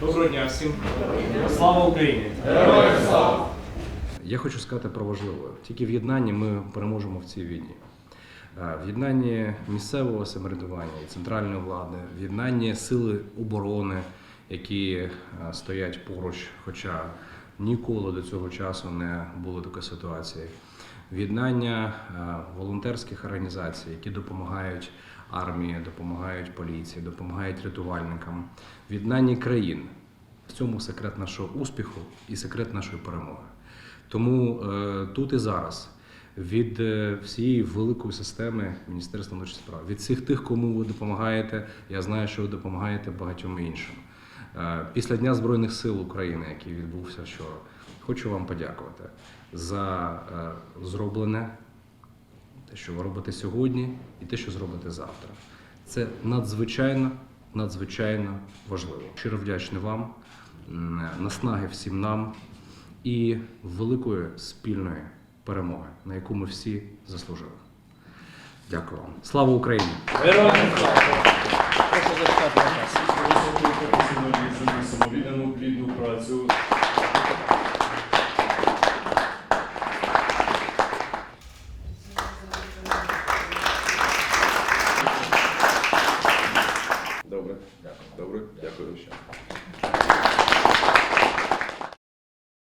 Доброго дня всім. Слава Україні! Героям слава! Я хочу сказати про важливе. Тільки в єднанні ми переможемо в цій війні. Е, В єднанні місцевого самоврядування і центральної влади, в єднанні сили оборони, які е, стоять поруч, хоча ніколи до цього часу не було такої ситуації. В єднання е, волонтерських організацій, які допомагають армії, допомагають поліції, допомагають рятувальникам, в єднанні країн. В цьому секрет нашого успіху і секрет нашої перемоги. Тому е, тут і зараз від е, всієї великої системи Міністерства внутрішніх справ, від всіх тих, кому ви допомагаєте, я знаю, що ви допомагаєте багатьом іншим. Е, після Дня Збройних сил України, який відбувся вчора, хочу вам подякувати за е, зроблене, те, що ви робите сьогодні, і те, що зробите завтра. Це надзвичайно, надзвичайно важливо. Щиро вдячний вам, наснаги всім нам і великої спільної перемоги, на яку ми всі заслужили. Дякую вам. Слава Україні! Героям слава! виконану плідну працю. Добре, дякую. Добре, дякую ще.